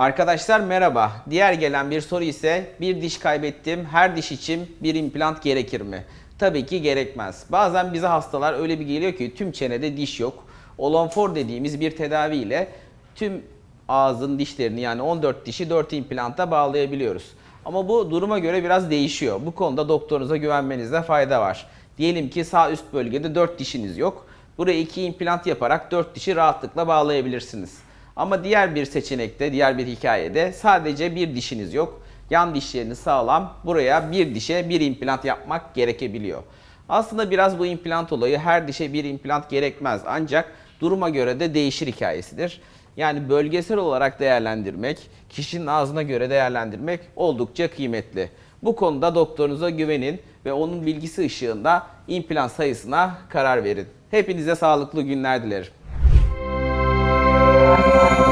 Arkadaşlar merhaba. Diğer gelen bir soru ise bir diş kaybettim. Her diş için bir implant gerekir mi? Tabii ki gerekmez. Bazen bize hastalar öyle bir geliyor ki tüm çenede diş yok. Olonfor dediğimiz bir tedaviyle tüm ağzın dişlerini yani 14 dişi 4 implanta bağlayabiliyoruz. Ama bu duruma göre biraz değişiyor. Bu konuda doktorunuza güvenmenizde fayda var. Diyelim ki sağ üst bölgede 4 dişiniz yok. Buraya 2 implant yaparak 4 dişi rahatlıkla bağlayabilirsiniz. Ama diğer bir seçenekte, diğer bir hikayede sadece bir dişiniz yok. Yan dişleriniz sağlam. Buraya bir dişe bir implant yapmak gerekebiliyor. Aslında biraz bu implant olayı her dişe bir implant gerekmez. Ancak duruma göre de değişir hikayesidir. Yani bölgesel olarak değerlendirmek, kişinin ağzına göre değerlendirmek oldukça kıymetli. Bu konuda doktorunuza güvenin ve onun bilgisi ışığında implant sayısına karar verin. Hepinize sağlıklı günler dilerim. Thank you.